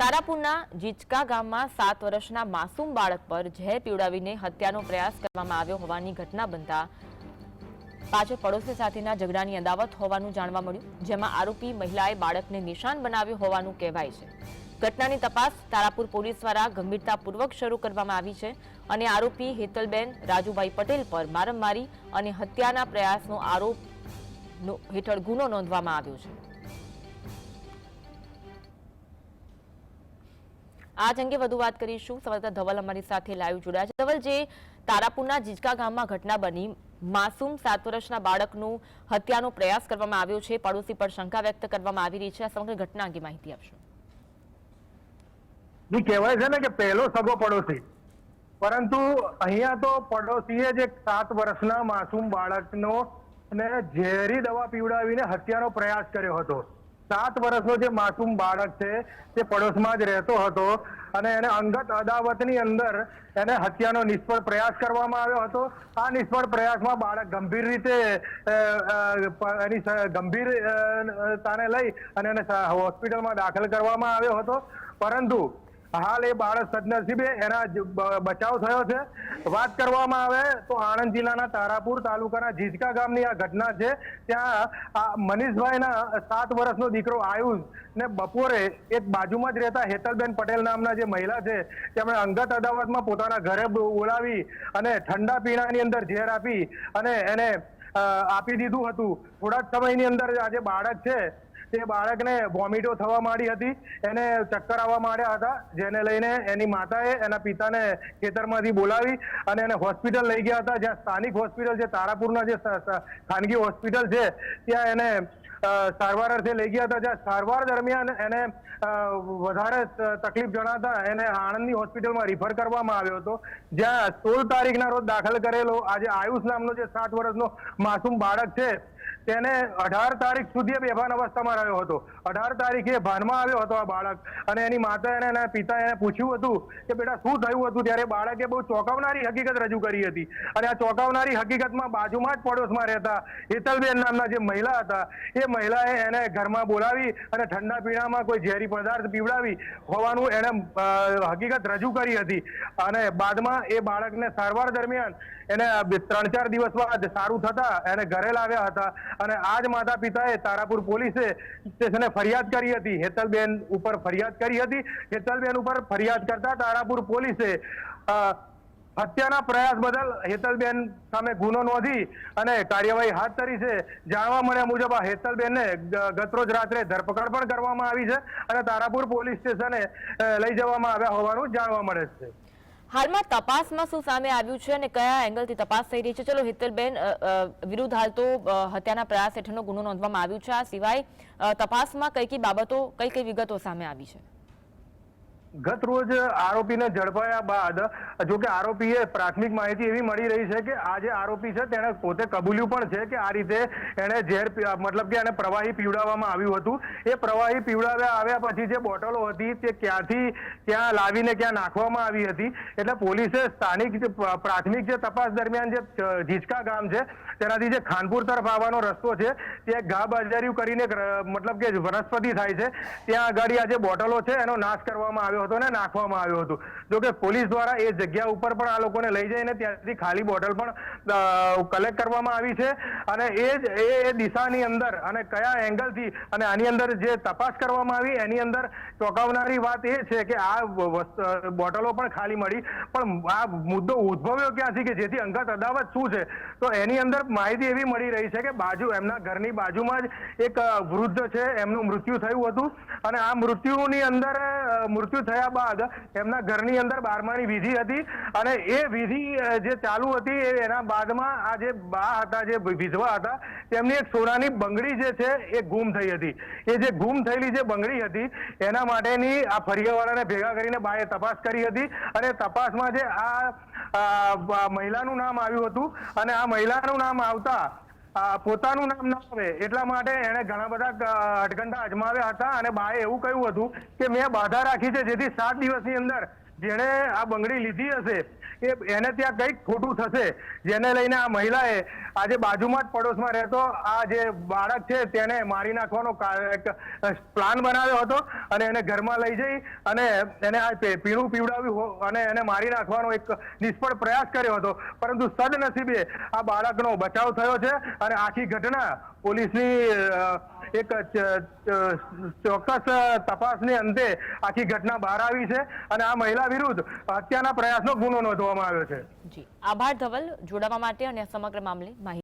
તારાપુરના જીચકા ગામમાં સાત વર્ષના માસૂમ બાળક પર ઝેર પીવડાવીને હત્યાનો પ્રયાસ કરવામાં આવ્યો હોવાની ઘટના બનતા પાછળ પડોશી સાથેના ઝઘડાની અદાવત હોવાનું જાણવા મળ્યું, જેમાં આરોપી મહિલાએ બાળકને નિશાન બનાવ્યું હોવાનું કહેવાય છે. ઘટનાની તપાસ તારાપુર પોલીસ દ્વારા ગંભીરતાપૂર્વક શરૂ કરવામાં આવી છે અને આરોપી હેતલબેન રાજુભાઈ પટેલ પર મારમારી અને હત્યાના પ્રયાસનો આરોપ હેઠળ ગુનો નોંધવામાં આવ્યો છે. આજ અંગે વધુ વાત કરીશું. સંવાદદાતા ધવલ અમારી સાથે લાઈવ જોડાયા છે. ધવલ, જે તારાપુરના જીજકા ગામમાં ઘટના બની, માસૂમ સાત વર્ષના બાળકનું હત્યાનો પ્રયાસ કરવામાં આવ્યો છે. પડોશી પર શંકા વ્યક્ત કરવામાં આવી રહી છે. આ સમગ્ર ઘટના અંગે માહિતી આપશો. કહેવાય છે ને કે પહેલો સગો પડોશી. પરંતુ અહીંયા તો પડોશીએ જે સાત વર્ષના માસૂમ બાળકનો ને ઝેરી દવા પીવડાવીને હત્યાનો પ્રયાસ કર્યો હતો. સાત વર્ષનો જે માસૂમ બાળક છે, તે પડોશમાં જ રહેતો હતો અને એને અંગત અદાવતની અંદર એને હત્યાનો નિષ્ફળ પ્રયાસ કરવામાં આવ્યો હતો. આ નિષ્ફળ પ્રયાસમાં બાળક ગંભીર રીતે એની ગંભીરતાને ગંભીર તાને લઈ અને એને હોસ્પિટલમાં દાખલ કરવામાં આવ્યો હતો. પરંતુ હાલ એ બાળક સદનસીબે એના બચાવ થયો છે. વાત કરવામાં આવે તો આણંદ જિલ્લાના તારાપુર તાલુકાના જીજકા ગામની આ ઘટના છે. ત્યાં મનીષભાઈના સાત વર્ષનો દીકરો આયુષ ને બપોરે એક બાજુમાં જ રહેતા હેતલબેન પટેલ નામના જે મહિલા છે, તેમણે અંગત અદાવતમાં પોતાના ઘરે બોલાવી અને ઠંડા પીણાની અંદર ઝેર આપી અને એને આપી દીધું હતું. થોડા જ સમયની અંદર આજે બાળક છે તે બાળકને વોમિટો થવા માંડી હતી, એને ચક્કર આવવા માંડ્યા હતા, જેને લઈને એની માતાએ એના પિતાને ખેતરમાંથી બોલાવી અને એને હોસ્પિટલ લઈ ગયા હતા. જ્યાં સ્થાનિક હોસ્પિટલ છે, તારાપુરના જે ખાનગી હોસ્પિટલ છે, ત્યાં એને સારવાર અર્થે લઈ ગયા હતા. જ્યાં સારવાર દરમિયાન એને વધારે તકલીફ જણાતા એને આણંદની હોસ્પિટલમાં રિફર કરવામાં આવ્યો હતો. જ્યાં સોળ તારીખના રોજ દાખલ કરેલો આજે આયુષ નામનો જે સાત વર્ષનો માસૂમ બાળક છે તેને અઢાર તારીખ સુધી બેભાન અવસ્થામાં રહ્યો હતો. અઢાર તારીખે ભાનમાં આવ્યો હતો આ બાળક. અને એની માતા અને એના પિતા એને પૂછ્યું હતું કે બેટા શું થયું હતું? ત્યારે બાળકે બહુ ચોંકાવનારી હકીકત રજૂ કરી હતી. અને આ ચોંકાવનારી હકીકતમાં બાજુમાં જ પડોશમાં રહેતા હેતલબેન નામના જે મહિલા હતા, એ મહિલાએ એને ઘરમાં બોલાવી અને ઠંડા પીણામાં કોઈ ઝેરી પદાર્થ પીવડાવી હોવાનું એને હકીકત રજૂ કરી હતી. અને બાદમાં એ બાળકને સારવાર દરમિયાન એને ત્રણ, ચાર દિવસ બાદ સારું થતા એને ઘરે લાવ્યા હતા. અને આ જ માતા પિતાએ તારાપુર પોલીસે સ્ટેશને ફરિયાદ કરી હતી. હેતલબેન ઉપર ફરિયાદ કરી હતી. હેતલબેન ઉપર ફરિયાદ કરતા તારાપુર પોલીસે હત્યાના પ્રયાસ બદલ હેતલબેન સામે ગુનો નોંધી અને કાર્યવાહી હાથ ધરી છે. જાણવા મળ્યા મુજબ આ હેતલબેનને ગતરોજ રાત્રે ધરપકડ પણ કરવામાં આવી છે અને તારાપુર પોલીસ સ્ટેશને લઈ જવામાં આવ્યા હોવાનું જાણવા મળે છે. હાલમાં તપાસમાં શું સામે આવ્યું છે અને કયા એંગલથી તપાસ થઈ રહી છે? ચલો, હેતલબેન વિરુદ્ધ હાલ તો હત્યાના પ્રયાસ હેઠળનો ગુનો નોંધવામાં આવ્યો છે. આ સિવાય તપાસમાં કઈ કઈ બાબતો કઈ કઈ વિગતો સામે આવી છે? ગત રોજ આરોપીને ઝડપાયા બાદ જો કે આરોપીએ પ્રાથમિક માહિતી એવી મળી રહી છે કે આ જે આરોપી છે તેણે પોતે કબૂલ્યું પણ છે કે આ રીતે એણે ઝેર મતલબ કે એને પ્રવાહી પીવડાવવામાં આવ્યું હતું. એ પ્રવાહી પીવડાવ્યા આવ્યા પછી જે બોટલો હતી તે ક્યાંથી ક્યાં લાવીને ક્યાં નાખવામાં આવી હતી. એટલે પોલીસે સ્થાનિક પ્રાથમિક જે તપાસ દરમિયાન જે ઝીચકા ગામ છે, તેનાથી જે ખાનપુર તરફ આવવાનો રસ્તો છે, તે ઘા બાજારીયું કરીને મતલબ કે વનસ્પતિ થાય છે. ત્યાં આગળ આ જે બોટલો છે એનો નાશ કરવામાં આવ્યો હતો અને નાખવામાં આવ્યો હતો. જો પોલીસ દ્વારા એ જગ્યા ઉપર પણ આ લોકોને લઈ જઈને ત્યાંથી ખાલી બોટલ પણ કલેક્ટ કરવામાં આવી છે. અને એ જ, એ દિશાની અંદર અને કયા એંગલથી અને આની અંદર જે તપાસ કરવામાં આવી, એની અંદર ચોંકાવનારી વાત એ છે કે આ બોટલો પણ ખાલી મળી. પણ આ મુદ્દો ઉદ્ભવ્યો ક્યાંથી કે જેથી અંગત અદાવત શું છે? તો એની અંદર માહિતી એવી મળી રહી છે કે બાજુ, એમના ઘરની બાજુમાં જ એક વૃદ્ધ છે, એમનું મૃત્યુ થયું હતું. અને આ મૃત્યુની અંદર મૃત્યુ થયા બાદ એમના ઘરની અંદર બારમાની વિધિ હતી અને એ વિધિ જે ચાલુ હતી એના બાદમાં આ જે બા હતા, જે વિધવા હતા, તેમની એક સોનાની બંગડી જે છે એ ગુમ થઈ હતી. એ જે ગુમ થયેલી જે બંગડી હતી, એના માટેની આ ફરિયાવાળાને ભેગા કરીને બાએ તપાસ કરી હતી અને તપાસમાં જે આ મહિલાનું નામ આવ્યું હતું અને આ મહિલાનું નામ આવતા પોતાનું નામ ના આવે. એટલા માટે એણે ઘણા બધા અ, અજમાવ્યા હતા અને બાએ એવું કહ્યું હતું કે મેં બાધા રાખી છે જેથી સાત દિવસની અંદર જેણે આ બંગડી લીધી હશે, એ એને ત્યાં કંઈક ખોટું થશે. જેને લઈને આ મહિલાએ આજે બાજુમાં જ પડોશમાં રહેતો આ જે બાળક છે, તેને મારી નાખવાનો પ્લાન બનાવ્યો હતો અને એને ઘરમાં લઈ જઈ અને એને આ પીણું પીવડાવ્યું અને એને મારી નાખવાનો એક નિષ્ફળ પ્રયાસ કર્યો હતો. પરંતુ સદનસીબે આ બાળકનો બચાવ થયો છે અને આખી ઘટના પોલીસની એક ચોક્કસ તપાસની અંતે આખી ઘટના બહાર આવી છે અને આ મહિલા વિરુદ્ધ હત્યાના પ્રયાસનો ગુનો નોંધવામાં આવ્યો છે. જી. આભાર ધવલ. જોડાવા માટે અને સમગ્ર મામલે માહિતી